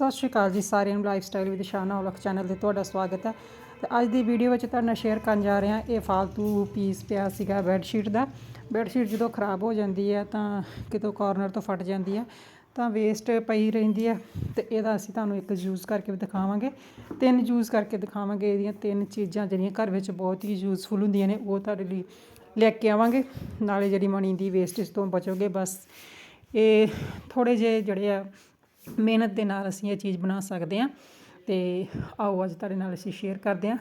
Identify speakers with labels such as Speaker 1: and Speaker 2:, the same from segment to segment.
Speaker 1: ਸਤਿ ਸ਼੍ਰੀ ਅਕਾਲ ਜੀ ਸਾਰਿਆਂ ਨੂੰ lifestyle with Shana Aulakh channel ਤੇ ਤੁਹਾਡਾ ਸਵਾਗਤ ਹੈ। ਤੇ ਅੱਜ ਦੀ ਵੀਡੀਓ ਵਿੱਚ ਤੁਹਾਡੇ ਨਾਲ ਸ਼ੇਅਰ ਕਰਨ ਜਾ ਰਹੇ ਹਾਂ ਇਹ ਫालतू ਪੀਸ ਪਿਆ ਸੀਗਾ ਬੈੱਡ ਸ਼ੀਟ ਦਾ। ਬੈੱਡ ਸ਼ੀਟ ਜਦੋਂ ਖਰਾਬ ਹੋ ਜਾਂਦੀ ਹੈ ਤਾਂ ਕਿਤੋਂ ਕਾਰਨਰ ਤੋਂ ਫਟ ਜਾਂਦੀ ਹੈ, ਤਾਂ ਵੇਸਟ ਪਈ ਰਹਿੰਦੀ ਹੈ। ਤੇ ਇਹਦਾ ਅਸੀਂ ਤੁਹਾਨੂੰ ਇੱਕ ਯੂਜ਼ ਕਰਕੇ ਵੀ ਦਿਖਾਵਾਂਗੇ। ਤਿੰਨ ਯੂਜ਼ ਕਰਕੇ ਦਿਖਾਵਾਂਗੇ, ਇਹਦੀਆਂ ਤਿੰਨ ਚੀਜ਼ਾਂ ਜਿਹੜੀਆਂ ਘਰ ਵਿੱਚ ਬਹੁਤ ਹੀ ਯੂਜ਼ਫੁਲ ਹੁੰਦੀਆਂ ਨੇ, ਉਹ ਤੁਹਾਡੇ ਲਈ ਲੈ ਕੇ ਆਵਾਂਗੇ। ਨਾਲੇ ਜਿਹੜੀ ਮਣੀ ਦੀ ਵੇਸਟੇਜ ਤੋਂ ਬਚੋਗੇ ਬਸ। ਇਹ ਥੋੜੇ ਜਿਹੇ ਜਿਹੜੇ ਆ ਮਿਹਨਤ ਦੇ ਨਾਲ ਅਸੀਂ ਇਹ ਚੀਜ਼ ਬਣਾ ਸਕਦੇ ਹਾਂ ਅਤੇ ਆਓ ਅੱਜ ਤੁਹਾਡੇ ਨਾਲ ਅਸੀਂ ਸ਼ੇਅਰ ਕਰਦੇ ਹਾਂ।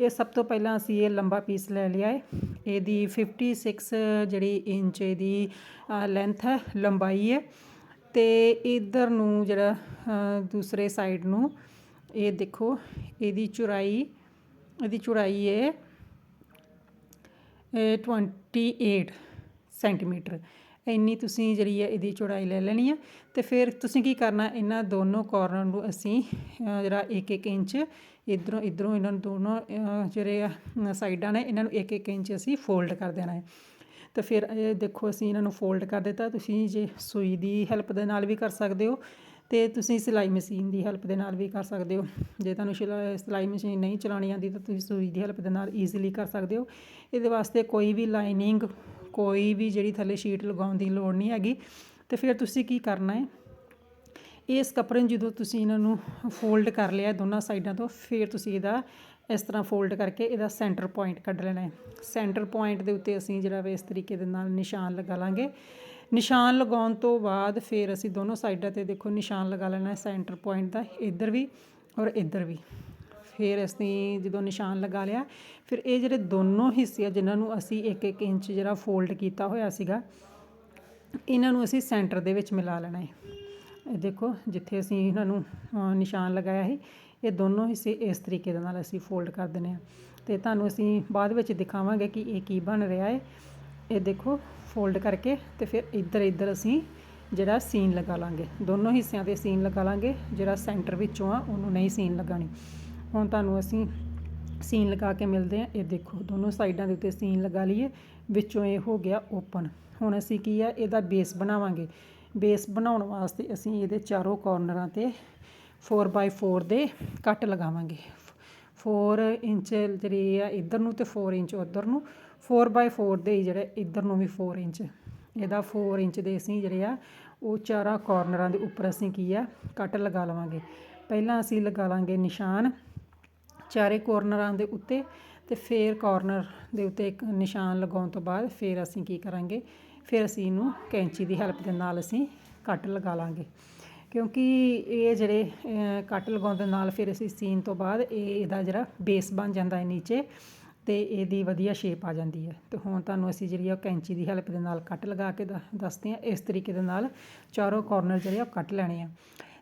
Speaker 1: ਇਹ ਸਭ ਤੋਂ ਪਹਿਲਾਂ ਅਸੀਂ ਇਹ ਲੰਬਾ ਪੀਸ ਲੈ ਲਿਆ ਹੈ। ਇਹਦੀ 56 ਜਿਹੜੀ ਇੰਚ ਇਹਦੀ ਲੈਂਥ ਹੈ, ਲੰਬਾਈ ਹੈ ਤੇ ਇਧਰ ਨੂੰ ਜਿਹੜਾ ਦੂਸਰੇ ਸਾਈਡ ਨੂੰ ਇਹ ਦੇਖੋ, ਇਹਦੀ ਚੌੜਾਈ ਇਹਦੀ ਚੌੜਾਈ ਹੈ, ਇਹ 28 ਸੈਂਟੀਮੀਟਰ ਇੰਨੀ ਤੁਸੀਂ ਜਿਹੜੀ ਹੈ ਇਹਦੀ ਚੌੜਾਈ ਲੈ ਲੈਣੀ ਹੈ ਤੇ ਫਿਰ ਤੁਸੀਂ ਕੀ ਕਰਨਾ, ਇਹਨਾਂ ਦੋਨੋਂ ਕਾਰਨਰ ਨੂੰ ਅਸੀਂ ਜਿਹੜਾ 1-1 ਇੰਚ ਇਧਰੋਂ ਇਧਰੋਂ ਇਹਨਾਂ ਨੂੰ ਦੋਨੋਂ ਜਿਹੜੇ ਆ ਸਾਈਡਾਂ ਨੇ, ਇਹਨਾਂ ਨੂੰ 1-1 ਇੰਚ ਅਸੀਂ ਫੋਲਡ ਕਰ ਦੇਣਾ ਹੈ। ਤੇ ਫਿਰ ਇਹ ਦੇਖੋ ਅਸੀਂ ਇਹਨਾਂ ਨੂੰ ਫੋਲਡ ਕਰ ਦਿੱਤਾ। ਤੁਸੀਂ ਜੇ ਸੂਈ ਦੀ ਹੈਲਪ ਦੇ ਨਾਲ ਵੀ ਕਰ ਸਕਦੇ ਹੋ ਤੇ ਤੁਸੀਂ ਸਿਲਾਈ ਮਸ਼ੀਨ ਦੀ ਹੈਲਪ ਦੇ ਨਾਲ ਵੀ ਕਰ ਸਕਦੇ ਹੋ। ਜੇ ਤੁਹਾਨੂੰ ਸਿਲਾ- ਸਿਲਾਈ ਮਸ਼ੀਨ ਨਹੀਂ ਚਲਾਉਣੀ ਆਉਂਦੀ ਤਾਂ ਤੁਸੀਂ ਸੂਈ ਦੀ ਹੈਲਪ ਦੇ ਨਾਲ ਈਜ਼ੀਲੀ ਕਰ ਸਕਦੇ ਹੋ। ਇਹਦੇ ਵਾਸਤੇ ਕੋਈ ਵੀ ਲਾਈਨਿੰਗ ਕੋਈ ਵੀ ਜਿਹੜੀ ਥੱਲੇ ਸ਼ੀਟ ਲਗਾਉਣ ਦੀ ਲੋੜ ਨਹੀਂ ਹੈਗੀ। ਤੇ ਫਿਰ ਤੁਸੀਂ ਕੀ ਕਰਨਾ ਹੈ? ਇਸ ਕੱਪੜੇ ਨੂੰ ਜਦੋਂ ਤੁਸੀਂ ਇਹਨਾਂ ਨੂੰ ਫੋਲਡ ਕਰ ਲਿਆ ਦੋਨਾਂ ਸਾਈਡਾਂ ਤੋਂ, ਫਿਰ ਤੁਸੀਂ ਇਹਦਾ ਇਸ ਤਰ੍ਹਾਂ ਫੋਲਡ ਕਰਕੇ ਇਹਦਾ ਸੈਂਟਰ ਪੁਆਇੰਟ ਕੱਢ ਲੈਣਾ ਹੈ। ਸੈਂਟਰ ਪੁਆਇੰਟ ਦੇ ਉੱਤੇ ਅਸੀਂ ਜਿਹੜਾ ਵੇ ਇਸ ਤਰੀਕੇ ਦੇ ਨਾਲ ਨਿਸ਼ਾਨ ਲਗਾ ਲਾਂਗੇ। ਨਿਸ਼ਾਨ ਲਗਾਉਣ ਤੋਂ ਬਾਅਦ ਫਿਰ ਅਸੀਂ ਦੋਨੋਂ ਸਾਈਡਾਂ ਤੇ ਦੇਖੋ ਨਿਸ਼ਾਨ ਲਗਾ ਲੈਣਾ ਹੈ ਸੈਂਟਰ ਪੁਆਇੰਟ ਦਾ, ਇੱਧਰ ਵੀ ਔਰ ਇੱਧਰ ਵੀ। ਫਿਰ ਅਸੀਂ ਜਦੋਂ ਨਿਸ਼ਾਨ ਲਗਾ ਲਿਆ, ਫਿਰ ਇਹ ਜਿਹੜੇ ਦੋਨੋਂ ਹਿੱਸੇ ਆ, ਜਿਨ੍ਹਾਂ ਨੂੰ ਅਸੀਂ 1-1 ਇੰਚ ਜਿਹੜਾ ਫੋਲਡ ਕੀਤਾ ਹੋਇਆ ਸੀਗਾ, ਇਹਨਾਂ ਨੂੰ ਅਸੀਂ ਸੈਂਟਰ ਦੇ ਵਿੱਚ ਮਿਲਾ ਲੈਣਾ ਹੈ। ਇਹ ਦੇਖੋ, ਜਿੱਥੇ ਅਸੀਂ ਇਹਨਾਂ ਨੂੰ ਨਿਸ਼ਾਨ ਲਗਾਇਆ ਸੀ, ਇਹ ਦੋਨੋਂ ਹਿੱਸੇ ਇਸ ਤਰੀਕੇ ਦੇ ਨਾਲ ਅਸੀਂ ਫੋਲਡ ਕਰ ਦਿੰਦੇ ਹਾਂ। ਤੇ ਤੁਹਾਨੂੰ ਅਸੀਂ ਬਾਅਦ ਵਿੱਚ ਦਿਖਾਵਾਂਗੇ ਕਿ ਇਹ ਕੀ ਬਣ ਰਿਹਾ ਹੈ। ਇਹ ਦੇਖੋ ਫੋਲਡ ਕਰਕੇ ਤੇ ਫਿਰ ਇੱਧਰ ਇੱਧਰ ਅਸੀਂ ਜਿਹੜਾ ਸੀਨ ਲਗਾ ਲਾਂਗੇ। ਦੋਨੋਂ ਹਿੱਸਿਆਂ ਤੇ ਸੀਨ ਲਗਾ ਲਾਂਗੇ, ਜਿਹੜਾ ਸੈਂਟਰ ਵਿੱਚੋਂ ਆ, ਉਹਨੂੰ ਨਹੀਂ ਸੀਨ ਲਗਾਣੀ ਹੁਣ ਤੁਹਾਨੂੰ ਅਸੀਂ ਸੀਨ ਲਗਾ ਕੇ ਮਿਲਦੇ ਆ ਇਹ ਦੇਖੋ, ਦੋਨੋਂ ਸਾਈਡਾਂ ਦੇ ਉੱਤੇ ਸੀਨ ਲਗਾ ਲਈਏ। ਵਿੱਚੋਂ ਇਹ ਹੋ ਗਿਆ ਓਪਨ। ਹੁਣ ਅਸੀਂ ਕੀ ਆ, ਇਹਦਾ ਬੇਸ ਬਣਾਵਾਂਗੇ। ਬੇਸ ਬਣਾਉਣ ਵਾਸਤੇ ਅਸੀਂ ਇਹਦੇ ਚਾਰੋਂ ਕੋਰਨਰਾਂ ਤੇ 4x4 ਦੇ ਕੱਟ ਲਗਾਵਾਂਗੇ। 4 ਇੰਚ ਜਿਹੜੀ ਆ, ਇੱਧਰ ਨੂੰ ਤੇ 4 ਇੰਚ ਉੱਧਰ ਨੂੰ। 4x4 ਦੇ ਹੀ ਜਿਹੜੇ, ਇੱਧਰ ਨੂੰ ਵੀ 4 ਇੰਚ। ਇਹਦਾ 4 ਇੰਚ ਦੇ ਅਸੀਂ ਜਿਹੜੇ ਆ, ਉਹ ਚਾਰਾਂ ਕੋਰਨਰਾਂ ਦੇ ਉੱਪਰ ਅਸੀਂ ਕੀ ਆ, ਕੱਟ ਲਗਾ ਲਵਾਂਗੇ। ਪਹਿਲਾਂ ਅਸੀਂ ਲਗਾ ਲਾਂਗੇ ਨਿਸ਼ਾਨ। ਚਾਰੇ ਕੋਰਨਰਾਂ ਦੇ ਉੱਤੇ ਅਤੇ ਫਿਰ ਕੋਰਨਰ ਦੇ ਉੱਤੇ ਇੱਕ ਨਿਸ਼ਾਨ ਲਗਾਉਣ ਤੋਂ ਬਾਅਦ ਫਿਰ ਅਸੀਂ ਕੀ ਕਰਾਂਗੇ? ਫਿਰ ਅਸੀਂ ਇਹਨੂੰ ਕੈਂਚੀ ਦੀ ਹੈਲਪ ਦੇ ਨਾਲ ਅਸੀਂ ਕੱਟ ਲਗਾ ਲਾਂਗੇ। ਕਿਉਂਕਿ ਇਹ ਜਿਹੜੇ ਕੱਟ ਲਗਾਉਣ ਦੇ ਨਾਲ ਫਿਰ ਅਸੀਂ ਸੀਨ ਤੋਂ ਬਾਅਦ ਇਹ ਇਹਦਾ ਜਿਹੜਾ ਬੇਸ ਬਣ ਜਾਂਦਾ ਹੈ ਨੀਚੇ ਤੇ ਇਹਦੀ ਵਧੀਆ ਸ਼ੇਪ ਆ ਜਾਂਦੀ ਹੈ। ਤੇ ਹੁਣ ਤੁਹਾਨੂੰ ਅਸੀਂ ਜਿਹੜੀ ਆ ਉਹ ਕੈਂਚੀ ਦੀ ਹੈਲਪ ਦੇ ਨਾਲ ਕੱਟ ਲਗਾ ਕੇ ਦ- ਦੱਸਦੇ ਹਾਂ। ਇਸ ਤਰੀਕੇ ਦੇ ਨਾਲ ਚਾਰੋਂ ਕਾਰਨਰ ਜਿਹੜੇ ਆ ਉਹ ਕੱਟ ਲੈਣੇ ਆ।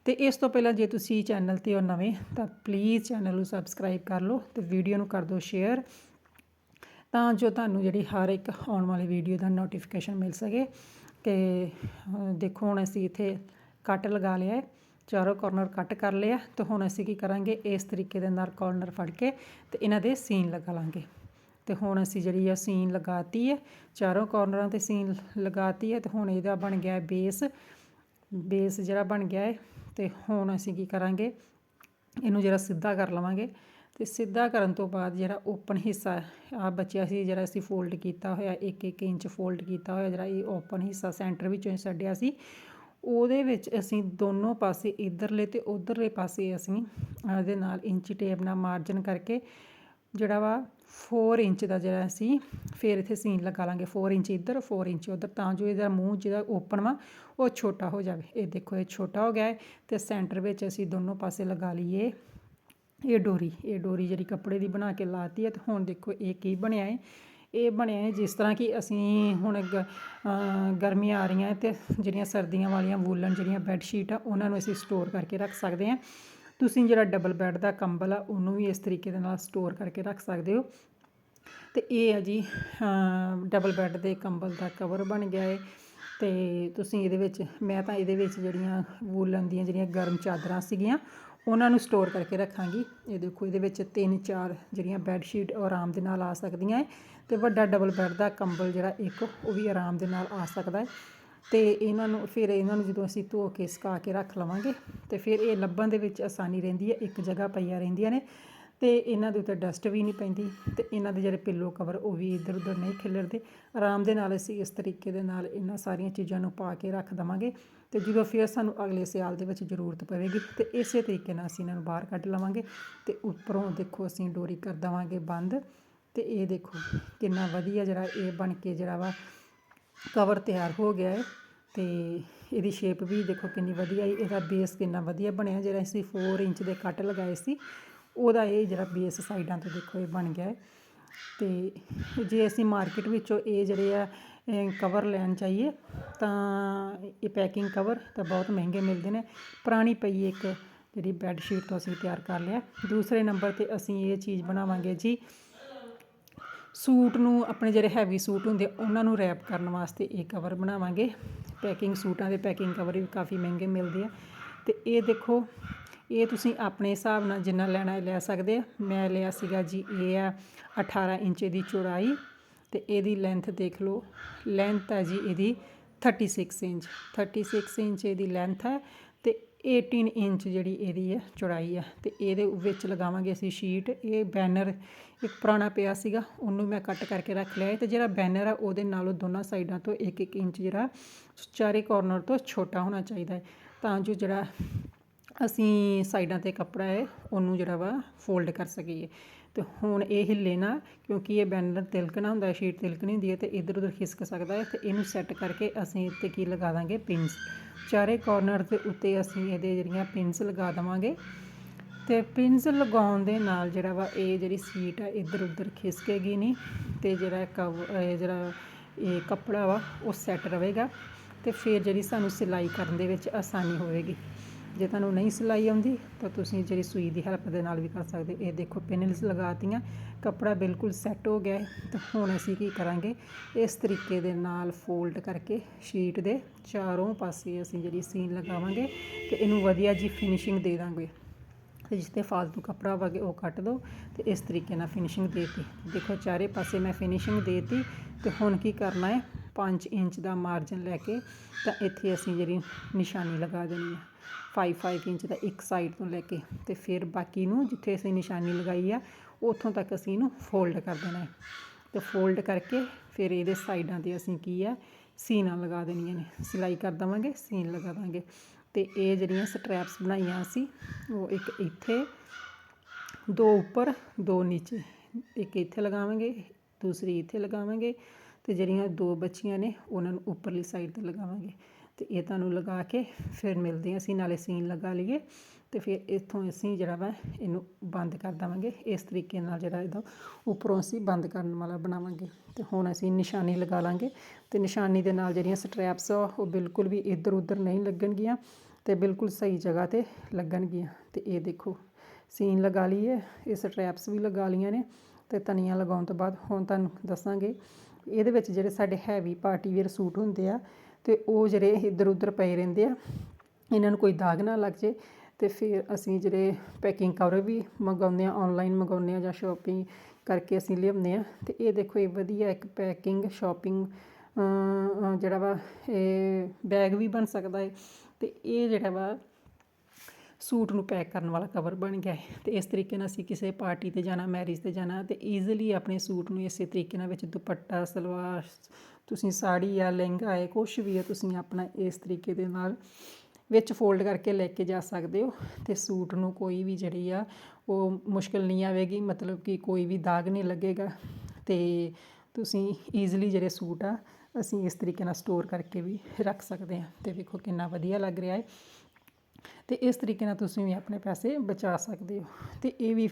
Speaker 1: ਤੇ ਇਸ ਤੋਂ ਪਹਿਲਾਂ ਜੇ ਤੁਸੀਂ ਚੈਨਲ ਤੇ ਹੋ ਨਵੇਂ, ਤਾਂ ਪਲੀਜ਼ ਚੈਨਲ ਨੂੰ ਸਬਸਕ੍ਰਾਈਬ ਕਰ ਲਓ ਤੇ ਵੀਡੀਓ ਨੂੰ ਕਰ ਦਿਓ ਸ਼ੇਅਰ ਤਾਂ ਜੋ ਤੁਹਾਨੂੰ ਜਿਹੜੀ ਹਰ ਇੱਕ ਆਉਣ ਵਾਲੀ ਵੀਡੀਓ ਦਾ ਨੋਟੀਫਿਕੇਸ਼ਨ ਮਿਲ ਸਕੇ। ਤੇ ਦੇਖੋ ਹੁਣ ਅਸੀਂ ਇੱਥੇ ਕੱਟ ਲਗਾ ਲਿਆ ਹੈ, ਚਾਰੋਂ ਕਾਰਨਰ ਕੱਟ ਕਰ ਲਿਆ। ਤੇ ਹੁਣ ਅਸੀਂ ਕੀ ਕਰਾਂਗੇ, ਇਸ ਤਰੀਕੇ ਦੇ ਨਾਲ ਕਾਰਨਰ ਫੜ ਕੇ ਤੇ ਇਹਨਾਂ ਦੇ ਸੀਨ ਲਗਾ ਲਾਂਗੇ। ਤੇ ਹੁਣ ਅਸੀਂ ਜਿਹੜੀ ਆ ਸੀਨ ਲਗਾਤੀ ਹੈ, ਚਾਰੋਂ ਕਾਰਨਰਾਂ ਤੇ ਸੀਨ ਲਗਾਤੀ ਹੈ ਤੇ ਹੁਣ ਇਹਦਾ ਬਣ ਗਿਆ ਬੇਸ ਬੇਸ ਜਿਹੜਾ ਬਣ ਗਿਆ ਹੈ ਅਤੇ ਹੁਣ ਅਸੀਂ ਕੀ ਕਰਾਂਗੇ? ਇਹਨੂੰ ਜਿਹੜਾ ਸਿੱਧਾ ਕਰ ਲਵਾਂਗੇ। ਅਤੇ ਸਿੱਧਾ ਕਰਨ ਤੋਂ ਬਾਅਦ ਜਿਹੜਾ ਓਪਨ ਹਿੱਸਾ ਆ ਬਚਿਆ ਸੀ, ਜਿਹੜਾ ਅਸੀਂ ਫੋਲਡ ਕੀਤਾ ਹੋਇਆ 1-1 ਇੰਚ ਫੋਲਡ ਕੀਤਾ ਹੋਇਆ, ਜਿਹੜਾ ਇਹ ਓਪਨ ਹਿੱਸਾ ਸੈਂਟਰ ਵਿੱਚੋਂ ਹੀ ਛੱਡਿਆ ਸੀ। ਉਹਦੇ ਵਿੱਚ ਅਸੀਂ ਦੋਨੋਂ ਪਾਸੇ ਇਧਰਲੇ ਤੇ ਉਧਰਲੇ ਪਾਸੇ ਅਸੀਂ ਇਹਦੇ ਨਾਲ ਇੰਚੀ ਟੇਪ ਨਾਲ ਮਾਰਜਨ ਕਰਕੇ ਜਿਹੜਾ ਵਾ 4 ਇੰਚ ਦਾ ਜਿਹੜਾ ਅਸੀਂ ਫੇਰ ਇੱਥੇ ਸੀਨ ਲਗਾ ਲਾਂਗੇ। 4 ਇੰਚ ਇੱਧਰ 4 ਇੰਚ ਉੱਧਰ, ਤਾਂ ਜੋ ਇਹਦਾ ਮੂੰਹ ਜਿਹੜਾ ਓਪਨ ਵਾ, ਉਹ ਛੋਟਾ ਹੋ ਜਾਵੇ। ਇਹ ਦੇਖੋ, ਇਹ ਛੋਟਾ ਹੋ ਗਿਆ ਹੈ ਤੇ ਸੈਂਟਰ ਵਿੱਚ ਅਸੀਂ ਦੋਨੋਂ ਪਾਸੇ ਲਗਾ ਲਈਏ ਇਹ ਡੋਰੀ। ਇਹ ਡੋਰੀ ਜਿਹੜੀ ਕੱਪੜੇ ਦੀ ਬਣਾ ਕੇ ਲਾਤੀ ਹੈ ਤੇ ਹੁਣ ਦੇਖੋ, ਇਹ ਕੀ ਬਣਿਆ ਹੈ? ਇਹ ਬਣਿਆ ਹੈ ਜਿਸ ਤਰ੍ਹਾਂ ਕਿ ਅਸੀਂ ਹੁਣ ਗਰਮੀਆਂ ਆ ਰਹੀਆਂ ਤੇ ਜਿਹੜੀਆਂ ਸਰਦੀਆਂ ਵਾਲੀਆਂ ਵੂਲਨ ਜਿਹੜੀਆਂ ਬੈੱਡ ਸ਼ੀਟ ਆ, ਉਹਨਾਂ ਨੂੰ ਅਸੀਂ ਸਟੋਰ ਕਰਕੇ ਰੱਖ ਸਕਦੇ ਹਾਂ। ਤੁਸੀਂ ਜਿਹੜਾ ਡਬਲ ਬੈੱਡ ਦਾ ਕੰਬਲ ਆ, ਉਹਨੂੰ ਵੀ ਇਸ ਤਰੀਕੇ ਦੇ ਨਾਲ ਸਟੋਰ ਕਰਕੇ ਰੱਖ ਸਕਦੇ ਹੋ। ਤੇ ਇਹ ਆ ਜੀ ਡਬਲ ਬੈੱਡ ਦੇ ਕੰਬਲ ਦਾ ਕਵਰ ਬਣ ਗਿਆ ਹੈ ਤੇ ਤੁਸੀਂ ਇਹਦੇ ਵਿੱਚ, ਮੈਂ ਤਾਂ ਇਹਦੇ ਵਿੱਚ ਜਿਹੜੀਆਂ ਵੂਲਨ ਦੀਆਂ ਜਿਹੜੀਆਂ ਗਰਮ ਚਾਦਰਾਂ ਸੀਗੀਆਂ, ਉਹਨਾਂ ਨੂੰ ਸਟੋਰ ਕਰਕੇ ਰੱਖਾਂਗੀ। ਇਹ ਦੇਖੋ, ਇਹਦੇ ਵਿੱਚ ਤਿੰਨ ਚਾਰ ਜਿਹੜੀਆਂ ਬੈੱਡ ਸ਼ੀਟ ਆਰਾਮ ਦੇ ਨਾਲ ਆ ਸਕਦੀਆਂ ਹੈ ਤੇ ਵੱਡਾ ਡਬਲ ਬੈੱਡ ਦਾ ਕੰਬਲ ਜਿਹੜਾ ਇੱਕ, ਉਹ ਵੀ ਆਰਾਮ ਦੇ ਨਾਲ ਆ ਸਕਦਾ ਹੈ ਅਤੇ ਇਹਨਾਂ ਨੂੰ, ਫਿਰ ਇਹਨਾਂ ਨੂੰ ਜਦੋਂ ਅਸੀਂ ਧੋ ਕੇ ਸੁਕਾ ਕੇ ਰੱਖ ਲਵਾਂਗੇ, ਤੇ ਫਿਰ ਇਹ ਲੱਭਣ ਦੇ ਵਿੱਚ ਆਸਾਨੀ ਰਹਿੰਦੀ ਹੈ, ਇੱਕ ਜਗ੍ਹਾ ਪਈਆਂ ਰਹਿੰਦੀਆਂ ਨੇ ਅਤੇ ਇਹਨਾਂ ਦੇ ਉੱਤੇ ਡਸਟ ਵੀ ਨਹੀਂ ਪੈਂਦੀ ਅਤੇ ਇਹਨਾਂ ਦੇ ਜਿਹੜੇ ਪਿੱਲੋ ਕਵਰ ਉਹ ਵੀ ਇੱਧਰ ਉੱਧਰ ਨਹੀਂ ਖਿਲਰਦੇ। ਆਰਾਮ ਦੇ ਨਾਲ ਅਸੀਂ ਇਸ ਤਰੀਕੇ ਦੇ ਨਾਲ ਇਹਨਾਂ ਸਾਰੀਆਂ ਚੀਜ਼ਾਂ ਨੂੰ ਪਾ ਕੇ ਰੱਖ ਦਵਾਂਗੇ, ਤੇ ਜਦੋਂ ਫਿਰ ਸਾਨੂੰ ਅਗਲੇ ਸਿਆਲ ਦੇ ਵਿੱਚ ਜ਼ਰੂਰਤ ਪਵੇਗੀ, ਤੇ ਇਸੇ ਤਰੀਕੇ ਨਾਲ ਅਸੀਂ ਇਹਨਾਂ ਨੂੰ ਬਾਹਰ ਕੱਢ ਲਵਾਂਗੇ, ਤੇ ਉੱਪਰੋਂ ਦੇਖੋ ਅਸੀਂ ਡੋਰੀ ਕਰ ਦਵਾਂਗੇ ਬੰਦ, ਤੇ ਇਹ ਦੇਖੋ ਕਿੰਨਾ ਵਧੀਆ ਜਿਹੜਾ ਇਹ ਬਣ ਕੇ ਜਿਹੜਾ ਵਾ ਕਵਰ ਤਿਆਰ ਹੋ ਗਿਆ ਹੈ ਤੇ ਇਹਦੀ ਸ਼ੇਪ ਵੀ ਦੇਖੋ ਕਿੰਨੀ ਵਧੀਆ ਹੈ, ਇਹਦਾ ਬੇਸ ਕਿੰਨਾ ਵਧੀਆ ਬਣਿਆ, ਜਿਹੜਾ ਅਸੀਂ 4 ਇੰਚ ਦੇ ਕੱਟ ਲਗਾਏ ਸੀ, ਉਹਦਾ ਇਹ ਜਿਹੜਾ ਬੇਸ ਸਾਈਡਾਂ ਤੋਂ ਦੇਖੋ ਇਹ ਬਣ ਗਿਆ ਹੈ। ਤੇ ਜੇ ਅਸੀਂ ਮਾਰਕੀਟ ਵਿੱਚੋਂ ਇਹ ਜਿਹੜੇ ਆ ਕਵਰ ਲੈਣ ਚਾਹੀਏ ਤਾਂ ਇਹ ਪੈਕਿੰਗ ਕਵਰ ਤਾਂ ਬਹੁਤ ਮਹਿੰਗੇ ਮਿਲਦੇ ਨੇ। ਪੁਰਾਣੀ ਪਈ ਇੱਕ ਜਿਹੜੀ ਬੈੱਡ ਸ਼ੀਟ ਤੋਂ ਅਸੀਂ ਤਿਆਰ ਕਰ ਲਿਆ। ਦੂਸਰੇ ਨੰਬਰ ਤੇ ਅਸੀਂ ਇਹ ਚੀਜ਼ ਬਣਾਵਾਂਗੇ ਜੀ ਸੂਟ ਨੂੰ, ਆਪਣੇ ਜਿਹੜੇ ਹੈਵੀ ਸੂਟ ਹੁੰਦੇ ਉਹਨਾਂ ਨੂੰ ਰੈਪ ਕਰਨ ਵਾਸਤੇ ਇਹ ਕਵਰ ਬਣਾਵਾਂਗੇ। ਪੈਕਿੰਗ ਸੂਟਾਂ ਦੇ ਪੈਕਿੰਗ ਕਵਰ ਵੀ ਕਾਫੀ ਮਹਿੰਗੇ ਮਿਲਦੇ ਆ। ਅਤੇ ਇਹ ਦੇਖੋ, ਇਹ ਤੁਸੀਂ ਆਪਣੇ ਹਿਸਾਬ ਨਾਲ ਜਿੰਨਾ ਲੈਣਾ ਲੈ ਸਕਦੇ ਆ। ਮੈਂ ਲਿਆ ਸੀਗਾ ਜੀ, ਇਹ ਆ 18 ਇੰਚ ਦੀ ਚੌੜਾਈ ਅਤੇ ਇਹਦੀ ਲੈਂਥ ਦੇਖ ਲਓ। ਲੈਂਥ ਹੈ ਜੀ ਇਹਦੀ 36 ਇੰਚ। 36 ਇੰਚ ਇਹਦੀ ਲੈਂਥ ਹੈ। 18 ਇੰਚ ਜਿਹੜੀ ਇਹਦੀ ਹੈ ਚੌੜਾਈ ਹੈ ਤੇ ਇਹਦੇ ਵਿੱਚ ਲਗਾਵਾਂਗੇ ਅਸੀਂ ਸ਼ੀਟ। ਇਹ ਬੈਨਰ ਇੱਕ ਪੁਰਾਣਾ ਪਿਆ ਸੀਗਾ, ਉਹਨੂੰ ਮੈਂ ਕੱਟ ਕਰਕੇ ਰੱਖ ਲਿਆ ਹੈ ਤੇ ਜਿਹੜਾ ਬੈਨਰ ਆ ਉਹਦੇ ਨਾਲੋਂ ਦੋਨਾਂ ਸਾਈਡਾਂ ਤੋਂ 1-1 ਇੰਚ ਜਿਹੜਾ ਚਾਰੇ ਕੋਰਨਰ ਤੋਂ ਛੋਟਾ ਹੋਣਾ ਚਾਹੀਦਾ ਹੈ। ਤਾਂ ਜੋ ਜਿਹੜਾ ਅਸੀਂ ਸਾਈਡਾਂ ਤੇ ਕੱਪੜਾ ਹੈ, ਉਹਨੂੰ ਜਿਹੜਾ ਵਾ ਫੋਲਡ ਕਰ ਸਕੀਏ। ਤੇ ਹੁਣ ਇਹ ਹਿੱਲੇ ਨਾ, ਕਿਉਂਕਿ ਇਹ ਬੈਨਰ ਤਿਲਕਣਾ ਹੁੰਦਾ, ਸ਼ੀਟ ਤਿਲਕਣੀ ਹੁੰਦੀ ਹੈ ਤੇ ਇਧਰ ਉਧਰ ਖਿਸਕ ਸਕਦਾ ਹੈ ਤੇ ਇਹਨੂੰ ਸੈੱਟ ਕਰਕੇ ਅਸੀਂ ਇੱਥੇ ਕੀ ਲਗਾ ਦਾਂਗੇ ਪਿੰਸ ਚਾਰੇ ਕਾਰਨਰ ਦੇ ਉੱਤੇ ਅਸੀਂ ਇਹਦੇ ਜਿਹੜੀਆਂ ਪਿੰਸ ਲਗਾ ਦਵਾਂਗੇ। ਤੇ ਪਿੰਸ ਲਗਾਉਣ ਦੇ ਨਾਲ ਜਿਹੜਾ ਵਾ ਇਹ ਜਿਹੜੀ ਸੀਟ ਆ ਇੱਧਰ ਉੱਧਰ ਖਿਸਕੇਗੀ ਨਹੀਂ ਤੇ ਜਿਹੜਾ ਕਵ ਇਹ ਜਿਹੜਾ ਇਹ ਕੱਪੜਾ ਵਾ ਉਹ ਸੈੱਟ ਰਹੇਗਾ। ਤੇ ਫਿਰ ਜਿਹੜੀ ਸਾਨੂੰ ਸਿਲਾਈ ਕਰਨ ਦੇ ਵਿੱਚ ਆਸਾਨੀ ਹੋਵੇਗੀ। ਜੇ ਤੁਹਾਨੂੰ ਨਹੀਂ ਸਿਲਾਈ ਆਉਂਦੀ, ਤਾਂ ਤੁਸੀਂ ਜਿਹੜੀ ਸੂਈ ਦੀ ਹੈਲਪ ਦੇ ਨਾਲ ਵੀ ਕਰ ਸਕਦੇ ਇਹ ਦੇਖੋ ਪਿਨਲਸ ਲਗਾਤੀਆਂ ਕੱਪੜਾ ਬਿਲਕੁਲ ਸੈੱਟ ਹੋ ਗਿਆ ਹੈ। ਹੁਣ ਅਸੀਂ ਕੀ ਕਰਾਂਗੇ? ਇਸ ਤਰੀਕੇ ਦੇ ਨਾਲ ਫੋਲਡ ਕਰਕੇ ਸ਼ੀਟ ਦੇ ਚਾਰੋਂ ਪਾਸੇ ਅਸੀਂ ਜਿਹੜੀ ਸੀਨ ਲਗਾਵਾਂਗੇ ਤੇ ਇਹਨੂੰ ਵਧੀਆ ਜੀ ਫਿਨਿਸ਼ਿੰਗ ਦੇ ਦਾਂਗੇ। ਤੇ ਜਿਸ ਤੇ ਫਾਲਤੂ ਕੱਪੜਾ ਵਗੇ ਉਹ ਕੱਟ ਦੋ ਤੇ ਇਸ ਤਰੀਕੇ ਨਾਲ ਫਿਨਿਸ਼ਿੰਗ ਦੇਤੀ। ਦੇਖੋ, ਚਾਰੇ ਪਾਸੇ ਮੈਂ ਫਿਨਿਸ਼ਿੰਗ ਦੇਤੀ ਤੇ ਹੁਣ ਕੀ ਕਰਨਾ ਹੈ? 5 ਇੰਚ ਦਾ ਮਾਰਜਨ ਲੈ ਕੇ ਤਾਂ ਇੱਥੇ ਅਸੀਂ ਜਿਹੜੀ ਨਿਸ਼ਾਨੀ ਲਗਾ ਦੇਣੀ ਹੈ 5-5 ਇੰਚ ਦਾ ਇੱਕ ਸਾਈਡ ਤੋਂ ਲੈ ਕੇ ਤੇ ਫਿਰ ਬਾਕੀ ਨੂੰ ਜਿੱਥੇ ਅਸੀਂ ਨਿਸ਼ਾਨੀ ਲਗਾਈ ਆ, ਉੱਥੋਂ ਤੱਕ ਅਸੀਂ ਇਹਨੂੰ ਫੋਲਡ ਕਰ ਦੇਣਾ ਹੈ। ਤੇ ਫੋਲਡ ਕਰਕੇ ਫਿਰ ਇਹਦੇ ਸਾਈਡਾਂ ਤੇ ਅਸੀਂ ਕੀ ਆ, ਸੀਨਾ ਲਗਾ ਦੇਣੀਆਂ ਨੇ। ਸਿਲਾਈ ਕਰ ਦਵਾਂਗੇ, ਸੀਨ ਲਗਾ ਦਾਂਗੇ ਤੇ ਇਹ ਜਿਹੜੀਆਂ ਸਟ੍ਰੈਪਸ ਬਣਾਈਆਂ ਅਸੀਂ ਉਹ ਇੱਕ ਇੱਥੇ, ਦੋ ਉੱਪਰ, ਦੋ ਨੀਚੇ। ਇੱਕ ਇੱਥੇ ਲਗਾਵਾਂਗੇ, ਦੂਸਰੀ ਇੱਥੇ ਲਗਾਵਾਂਗੇ। ਅਤੇ ਜਿਹੜੀਆਂ ਦੋ ਬੱਚੀਆਂ ਨੇ, ਉਹਨਾਂ ਨੂੰ ਉੱਪਰਲੀ ਸਾਈਡ ਤੇ ਲਗਾਵਾਂਗੇ। ਅਤੇ ਇਹ ਤੁਹਾਨੂੰ ਲਗਾ ਕੇ ਫਿਰ ਮਿਲਦੇ ਹਾਂ ਅਸੀਂ, ਨਾਲੇ ਸੀਨ ਲਗਾ ਲਈਏ। ਅਤੇ ਫਿਰ ਇੱਥੋਂ ਅਸੀਂ ਜਿਹੜਾ ਵਾ, ਇਹਨੂੰ ਬੰਦ ਕਰ ਦੇਵਾਂਗੇ। ਇਸ ਤਰੀਕੇ ਨਾਲ ਜਿਹੜਾ ਇਹਦਾ ਉੱਪਰੋਂ ਅਸੀਂ ਬੰਦ ਕਰਨ ਵਾਲਾ ਬਣਾਵਾਂਗੇ। ਅਤੇ ਹੁਣ ਅਸੀਂ ਨਿਸ਼ਾਨੀ ਲਗਾ ਲਾਂਗੇ। ਅਤੇ ਨਿਸ਼ਾਨੀ ਦੇ ਨਾਲ ਜਿਹੜੀਆਂ ਸਟ੍ਰੈਪਸ ਆ, ਉਹ ਬਿਲਕੁਲ ਵੀ ਇੱਧਰ ਉੱਧਰ ਨਹੀਂ ਲੱਗਣਗੀਆਂ ਅਤੇ ਬਿਲਕੁਲ ਸਹੀ ਜਗ੍ਹਾ ਤੇ ਲੱਗਣਗੀਆਂ। ਅਤੇ ਇਹ ਦੇਖੋ ਸੀਨ ਲਗਾ ਲਈਏ। ਇਹ ਸਟ੍ਰੈਪਸ ਵੀ ਲਗਾ ਲਈਆਂ ਨੇ ਅਤੇ ਤਨੀਆਂ ਲਗਾਉਣ ਤੋਂ ਬਾਅਦ ਹੁਣ ਤੁਹਾਨੂੰ ਦੱਸਾਂਗੇ। ਇਹਦੇ ਵਿੱਚ ਜਿਹੜੇ ਸਾਡੇ ਹੈਵੀ ਪਾਰਟੀ ਵੇਅਰ ਸੂਟ ਹੁੰਦੇ ਆ, ਤੇ ਉਹ ਜਿਹੜੇ ਇੱਧਰ ਉੱਧਰ ਪਏ ਰਹਿੰਦੇ ਆ, ਇਹਨਾਂ ਨੂੰ ਕੋਈ ਦਾਗ ਨਾ ਲੱਗ ਜੇ, ਤੇ ਫਿਰ ਅਸੀਂ ਜਿਹੜੇ ਪੈਕਿੰਗ ਕਵਰ ਵੀ ਮੰਗਾਉਂਦੇ ਆ ਆਨਲਾਈਨ ਮੰਗਾਉਂਦੇ ਆ ਜਾਂ ਸ਼ਾਪਿੰਗ ਕਰਕੇ ਅਸੀਂ ਲਿਆਉਂਦੇ ਆ, ਤੇ ਇਹ ਦੇਖੋ ਇਹ ਵਧੀਆ ਇੱਕ ਪੈਕਿੰਗ ਸ਼ਾਪਿੰਗ ਜਿਹੜਾ ਵਾ, ਇਹ ਬੈਗ ਵੀ ਬਣ ਸਕਦਾ ਹੈ ਤੇ ਇਹ ਜਿਹੜਾ ਵਾ ਸੂਟ ਨੂੰ ਪੈਕ ਕਰਨ ਵਾਲਾ ਕਵਰ ਬਣ ਗਿਆ ਹੈ। ਤੇ ਇਸ ਤਰੀਕੇ ਨਾਲ ਅਸੀਂ ਕਿਸੇ ਪਾਰਟੀ ਤੇ ਜਾਣਾ ਮੈਰਿਜ ਤੇ ਜਾਣਾ ਤੇ ਈਜ਼ੀਲੀ ਆਪਣੇ ਸੂਟ ਨੂੰ ਇਸੇ ਤਰੀਕੇ ਨਾਲ ਵਿੱਚ ਦੁਪੱਟਾ, ਸਲਵਾਰ, ਤੁਸੀਂ ਸਾੜੀ ਆ ਲਹਿੰਗਾ ਹੈ ਕੁਛ ਵੀ ਹੈ, ਤੁਸੀਂ ਆਪਣਾ ਇਸ ਤਰੀਕੇ ਦੇ ਨਾਲ ਵਿੱਚ ਫੋਲਡ ਕਰਕੇ ਲੈ ਕੇ ਜਾ ਸਕਦੇ ਹੋ। ਤੇ ਸੂਟ ਨੂੰ ਕੋਈ ਵੀ ਜਿਹੜੀ ਆ, ਉਹ ਮੁਸ਼ਕਲ ਨਹੀਂ ਆਵੇਗੀ, ਮਤਲਬ ਕਿ ਕੋਈ ਵੀ ਦਾਗ ਨਹੀਂ ਲੱਗੇਗਾ। ਤੇ ਤੁਸੀਂ ਈਜ਼ੀਲੀ ਜਿਹੜੇ ਸੂਟ ਆ, ਅਸੀਂ ਇਸ ਤਰੀਕੇ ਨਾਲ ਸਟੋਰ ਕਰਕੇ ਵੀ ਰੱਖ ਸਕਦੇ ਹਾਂ। ਤੇ ਵੇਖੋ ਕਿੰਨਾ ਵਧੀਆ ਲੱਗ ਰਿਹਾ ਹੈ। ਤੇ ਇਸ ਤਰੀਕੇ ਨਾਲ ਤੁਸੀਂ ਵੀ ਆਪਣੇ ਪੈਸੇ ਬਚਾ ਸਕਦੇ ਹੋ। ਅਤੇ ਇਹ ਵੀ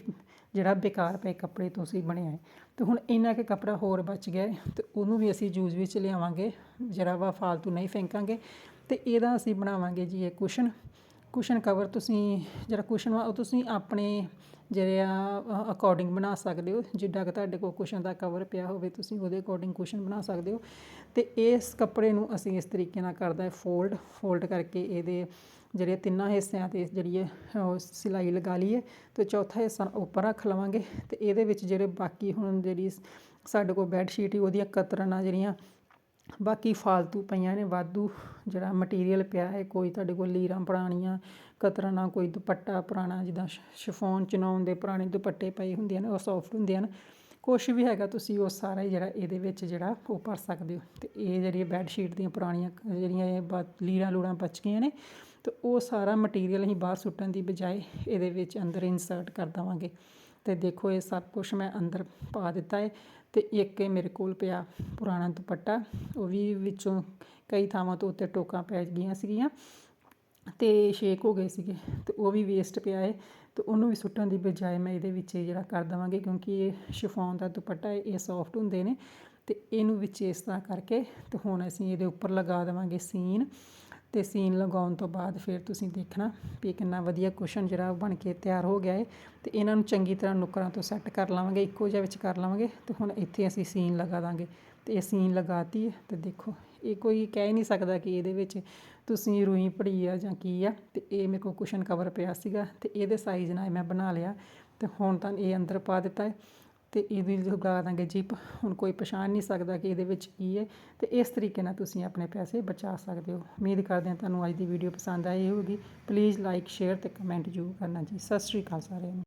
Speaker 1: ਜਿਹੜਾ ਬੇਕਾਰ ਪਏ ਕੱਪੜੇ ਤੁਸੀਂ ਬਣਿਆ ਹੈ। ਤੇ ਹੁਣ ਇੰਨਾ ਕੁ ਕੱਪੜਾ ਹੋਰ ਬਚ ਗਿਆ ਹੈ ਤੇ ਉਹਨੂੰ ਵੀ ਅਸੀਂ ਯੂਜ਼ ਵਿੱਚ ਲਿਆਵਾਂਗੇ। ਜਿਹੜਾ ਵਾ ਫਾਲਤੂ ਨਹੀਂ ਫੇਂਕਾਂਗੇ। ਅਤੇ ਇਹਦਾ ਅਸੀਂ ਬਣਾਵਾਂਗੇ ਜੀ ਇਹ ਕੁਸ਼ਨ। ਕੁਸ਼ਨ ਕਵਰ ਤੁਸੀਂ ਜਿਹੜਾ ਕੁਸ਼ਨ ਵਾ ਉਹ ਤੁਸੀਂ ਆਪਣੇ ਜਿਹੜੇ ਆ ਅਕੋਰਡਿੰਗ ਬਣਾ ਸਕਦੇ ਹੋ। ਜਿੱਡਾ ਕਿ ਤੁਹਾਡੇ ਕੋਲ ਕੁਸ਼ਨ ਦਾ ਕਵਰ ਪਿਆ ਹੋਵੇ ਤੁਸੀਂ ਉਹਦੇ ਅਕੋਰਡਿੰਗ ਕੁਸ਼ਨ ਬਣਾ ਸਕਦੇ ਹੋ। ਤੇ ਇਸ ਕੱਪੜੇ ਨੂੰ ਅਸੀਂ ਇਸ ਤਰੀਕੇ ਨਾਲ ਕਰਦਾ ਹੈ ਫੋਲਡ ਫੋਲਡ ਕਰਕੇ ਇਹਦੇ ਜਿਹੜੇ ਤਿੰਨਾਂ ਹਿੱਸਿਆਂ ਤੇ ਜਿਹੜੀ ਹੈ ਉਹ ਸਿਲਾਈ ਲਗਾ ਲਈਏ ਅਤੇ ਚੌਥਾ ਹਿੱਸਾ ਉੱਪਰ ਰੱਖ ਲਵਾਂਗੇ ਅਤੇ ਇਹਦੇ ਵਿੱਚ ਜਿਹੜੇ ਬਾਕੀ ਹੁਣ ਜਿਹੜੀ ਸਾਡੇ ਕੋਲ ਬੈੱਡ ਸ਼ੀਟ ਹੀ ਉਹਦੀਆਂ ਕਤਰਨਾਂ ਜਿਹੜੀਆਂ ਬਾਕੀ ਫਾਲਤੂ ਪਈਆਂ ਨੇ, ਵਾਧੂ ਜਿਹੜਾ ਮਟੀਰੀਅਲ ਪਿਆ ਹੈ, ਕੋਈ ਤੁਹਾਡੇ ਕੋਲ ਲੀਰਾਂ ਪੁਰਾਣੀਆਂ, ਕਤਰਨਾ, ਕੋਈ ਦੁਪੱਟਾ ਪੁਰਾਣਾ, ਜਿੱਦਾਂ ਸ਼ਿਫੋਨ ਚਨੌਨ ਦੇ ਪੁਰਾਣੇ ਦੁਪੱਟੇ ਪਏ ਹੁੰਦੇ ਨੇ ਉਹ ਸੌਫਟ ਹੁੰਦੇ ਹਨ, ਕੁਛ ਵੀ ਹੈਗਾ ਤੁਸੀਂ ਉਹ ਸਾਰਾ ਹੀ ਜਿਹੜਾ ਇਹਦੇ ਵਿੱਚ ਜਿਹੜਾ ਉਹ ਭਰ ਸਕਦੇ ਹੋ ਤੇ ਇਹ ਜਿਹੜੀ ਬੈੱਡ ਸ਼ੀਟ ਦੀਆਂ ਪੁਰਾਣੀਆਂ ਜਿਹੜੀਆਂ ਇਹ ਬ, ਲੀਰਾਂ ਲੂੜਾਂ ਬਚ ਗਈਆਂ ਨੇ ਤੇ ਉਹ ਸਾਰਾ ਮਟੀਰੀਅਲ ਅਸੀਂ ਬਾਹਰ ਸੁੱਟਣ ਦੀ ਬਜਾਏ ਇਹਦੇ ਵਿੱਚ ਅੰਦਰ ਇਨਸਰਟ ਕਰ ਦੇਵਾਂਗੇ। ਅਤੇ ਦੇਖੋ ਇਹ ਸਭ ਕੁਛ ਮੈਂ ਅੰਦਰ ਪਾ ਦਿੱਤਾ ਹੈ ਅਤੇ ਇੱਕ ਇਹ ਮੇਰੇ ਕੋਲ ਪਿਆ ਪੁਰਾਣਾ ਦੁਪੱਟਾ। ਉਹ ਵੀ ਵਿੱਚੋਂ ਕਈ ਥਾਵਾਂ ਤੋਂ ਉੱਤੇ ਟੋਕਾਂ ਪੈ ਗਈਆਂ ਸੀਗੀਆਂ ਅਤੇ ਸ਼ੇਕ ਹੋ ਗਏ ਸੀਗੇ ਅਤੇ ਉਹ ਵੀ ਵੇਸਟ ਪਿਆ ਹੈ ਅਤੇ ਉਹਨੂੰ ਵੀ ਸੁੱਟਣ ਦੀ ਬਜਾਏ ਮੈਂ ਇਹਦੇ ਵਿੱਚ ਜਿਹੜਾ ਕਰ ਦੇਵਾਂਗੀ ਕਿਉਂਕਿ ਇਹ ਸ਼ਿਫੋਨ ਦਾ ਦੁਪੱਟਾ ਹੈ ਇਹ ਸੌਫਟ ਹੁੰਦੇ ਨੇ ਅਤੇ ਇਹਨੂੰ ਵਿੱਚ ਇਸ ਤਰ੍ਹਾਂ ਕਰਕੇ ਅਤੇ ਹੁਣ ਅਸੀਂ ਇਹਦੇ ਉੱਪਰ ਲਗਾ ਦੇਵਾਂਗੇ ਸੀਨ ਅਤੇ ਸੀਨ ਲਗਾਉਣ ਤੋਂ ਬਾਅਦ ਫਿਰ ਤੁਸੀਂ ਦੇਖਣਾ ਵੀ ਕਿੰਨਾ ਵਧੀਆ ਕੁਸ਼ਨ ਜਿਹੜਾ ਉਹ ਬਣ ਕੇ ਤਿਆਰ ਹੋ ਗਿਆ ਹੈ ਅਤੇ ਇਹਨਾਂ ਨੂੰ ਚੰਗੀ ਤਰ੍ਹਾਂ ਨੁੱਕਰਾਂ ਤੋਂ ਸੈੱਟ ਕਰ ਲਵਾਂਗੇ, ਇੱਕੋ ਜਿਹਾ ਵਿੱਚ ਕਰ ਲਵਾਂਗੇ ਅਤੇ ਹੁਣ ਇੱਥੇ ਅਸੀਂ ਸੀਨ ਲਗਾ ਦਾਂਗੇ। ਅਤੇ ਇਹ ਸੀਨ ਲਗਾਤੀ ਹੈ ਤੇ ਦੇਖੋ, ਇਹ ਕੋਈ ਕਹਿ ਨਹੀਂ ਸਕਦਾ ਕਿ ਇਹਦੇ ਵਿੱਚ ਤੁਸੀਂ ਰੂਈ ਪੜੀ ਆ ਜਾਂ ਕੀ ਆ। ਅਤੇ ਇਹ ਮੇਰੇ ਕੋਲ ਕੁਸ਼ਨ ਕਵਰ ਪਿਆ ਸੀਗਾ ਅਤੇ ਇਹਦੇ ਸਾਈਜ਼ ਨਾਲ ਮੈਂ ਬਣਾ ਲਿਆ ਅਤੇ ਹੁਣ ਤਾਂ ਇਹ ਅੰਦਰ ਪਾ ਦਿੱਤਾ ਹੈ ਅਤੇ ਇਹਦੀ ਲਗਾ ਦਾਂਗੇ ਜਿਪ ਹੁਣ ਕੋਈ ਪਛਾਣ ਨਹੀਂ ਸਕਦਾ ਕਿ ਇਹਦੇ ਵਿੱਚ ਕੀ ਹੈ ਅਤੇ ਇਸ ਤਰੀਕੇ ਨਾਲ ਤੁਸੀਂ ਆਪਣੇ ਪੈਸੇ ਬਚਾ ਸਕਦੇ ਹੋ। ਉਮੀਦ ਕਰਦੇ ਹਾਂ ਤੁਹਾਨੂੰ ਅੱਜ ਦੀ ਵੀਡੀਓ ਪਸੰਦ ਆਈ ਹੋਵੇਗੀ। ਪਲੀਜ਼ ਲਾਈਕ ਸ਼ੇਅਰ ਅਤੇ ਕਮੈਂਟ ਜ਼ਰੂਰ ਕਰਨਾ ਜੀ। ਸਤਿ ਸ਼੍ਰੀ ਅਕਾਲ ਸਾਰਿਆਂ ਨੂੰ।